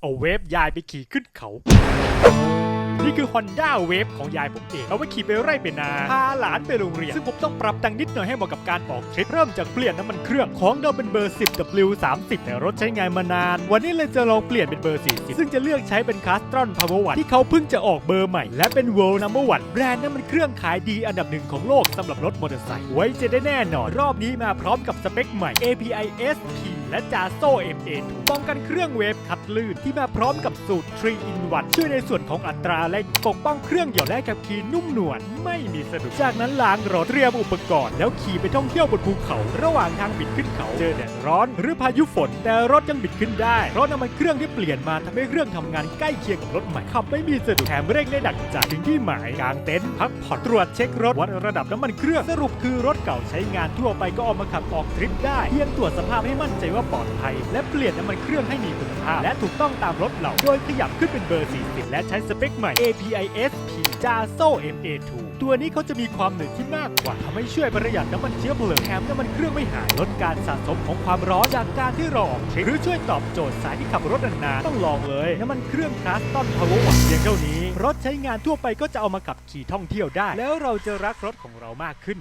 เอาเวฟยายไปขี่ขึ้นเขา นี่คือ Honda Wave ของยายผมเองเอาไว้ขี่ไปไร่ไปนา พาหลานไปโรงเรียน ซึ่งผมต้องปรับแต่งนิดหน่อยให้เหมาะกับการออกทริปเริ่มจากเปลี่ยนน้ำมันเครื่องของเดิมเป็นเบอร์ 10 W 30 แต่รถใช้งานมานาน วันนี้เลยจะลองเปลี่ยนเป็นเบอร์ 40 ซึ่งจะเลือกใช้เป็น Castron Power One ที่เขาเพิ่งจะออกเบอร์ใหม่ และเป็น World Number One แบรนด์น้ำมันเครื่องขายดีอันดับหนึ่งของโลกสำหรับรถมอเตอร์ไซค์ไว้จะได้แน่นอนรอบนี้มาพร้อมกับสเปคใหม่ API SP และจาโซ่ MA ป้องกันเครื่องเวฟขัดลื่นที่มาพร้อมกับสูตร 3 in 1ช่วยในส่วนของอัตราเร่งปกป้องเครื่องหย่อและขับขี่นุ่มนวลไม่มีสะดุดจากนั้นล้างรถเตรียมอุปกรณ์แล้วขี่ไปท่องเที่ยวบนภูเขา ระหว่างทางบิดขึ้นเขา เจอแดดร้อน หรือพายุฝน แต่รถยังบิดขึ้นได้เพราะน้ำมันเครื่องที่เปลี่ยนมาทำให้เครื่องทำงานใกล้เคียงกับรถใหม่ขับไม่มีสะดุดแถมเร่งได้ดักใจถึงที่หมายกางเต็นท์พักผ่อนตรวจเช็ครถวัดระดับน้ำมันเครื่องสรุปคือรถเก่าใช้งานทั่วไปก็เอามาขับออกทริปได้เพียงตรวจสภาพให้มั่นใจว่าปลอดภัย และเปลี่ยนน้ำมันเครื่องให้มีคุณภาพ และถูกต้องตามรถเราโดยขยับขึ้นเป็นเบอร์ 40 และใช้สเปคใหม่ API SP JASO MA2 ตัวนี้เขาจะมีความหนืดที่มากกว่าทำให้ช่วยประหยัดน้ำมันเชื้อเพลิงแถมน้ำมันเครื่องไม่หายลดการสะสมของความร้อนจากการที่รอออกทริปหรือช่วยตอบโจทย์สายที่ขับรถนานๆต้องลองเลย น้ำมันเครื่องคลาสตันพาวเวอร์เพียงเท่านี้ รถใช้งานทั่วไปก็จะเอามาขับขี่ท่องเที่ยวได้ แล้วเราจะรักรถของเรามากขึ้น